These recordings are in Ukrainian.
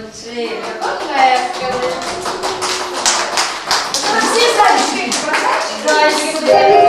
молодці. Поплескали. Всі зайчики. Зайчики, Зайчики,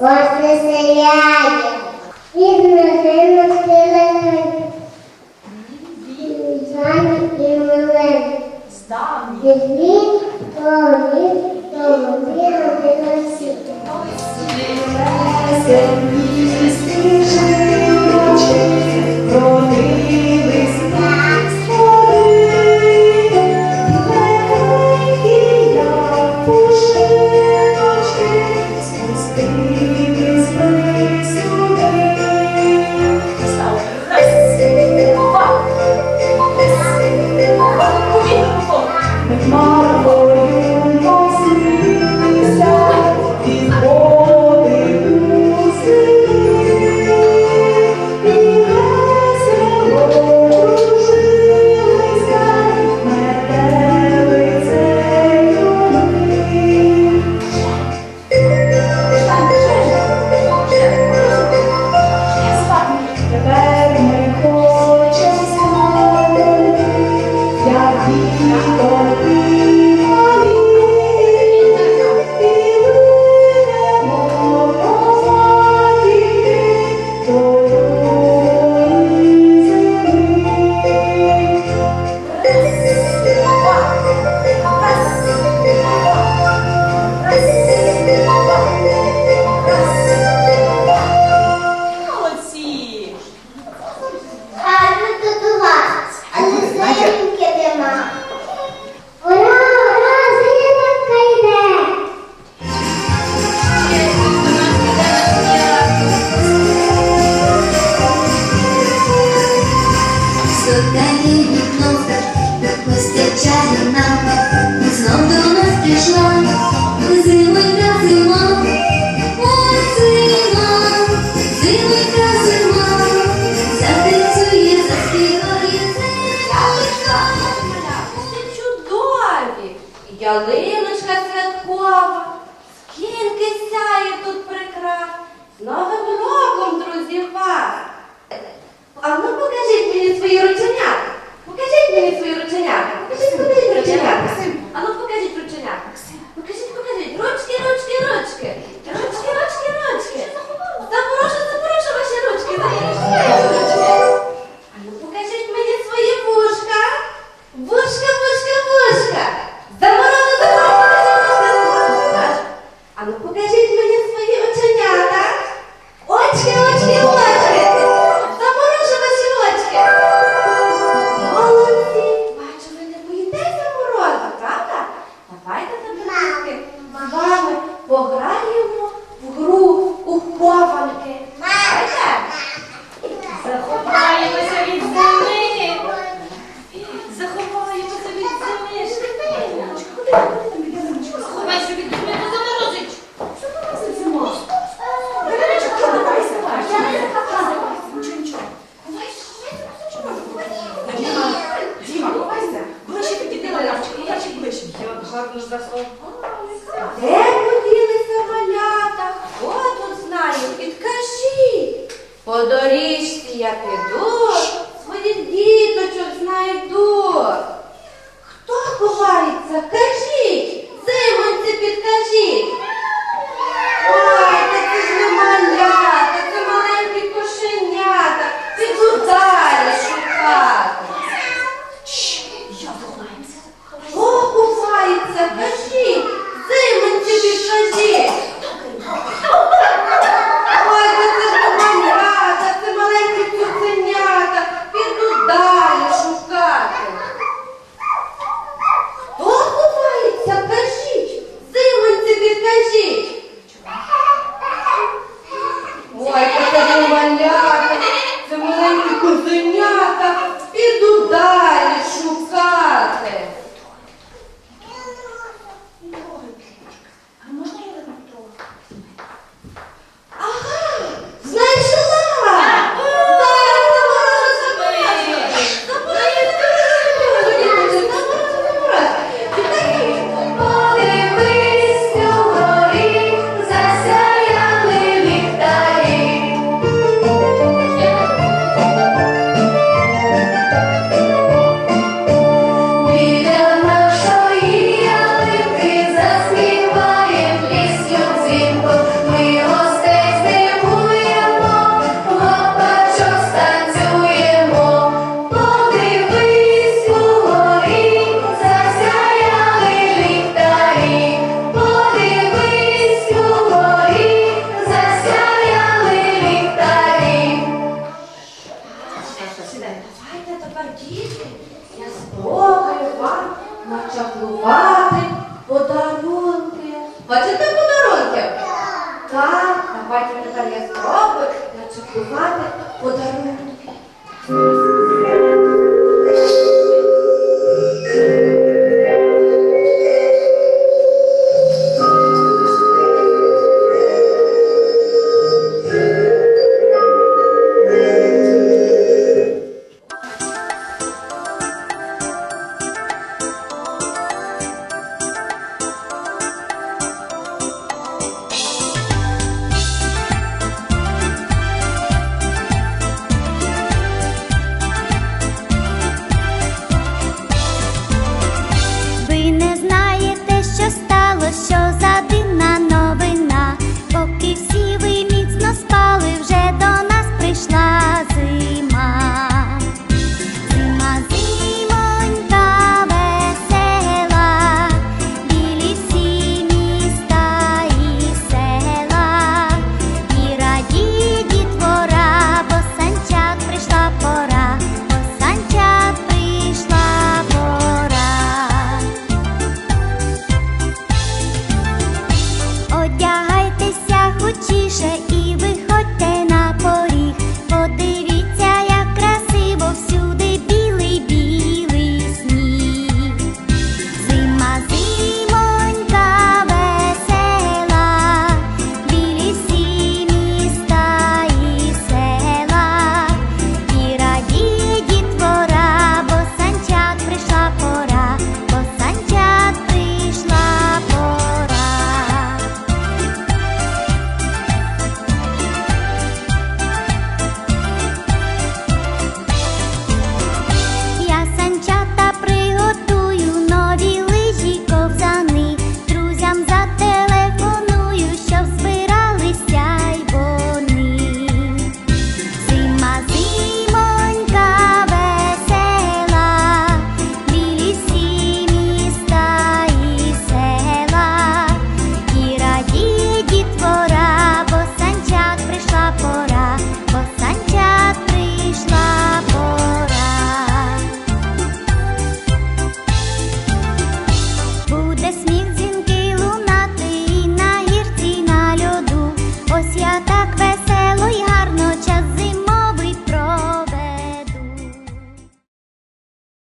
воскресляє. Від носимо силами вами і милим. Візьміть,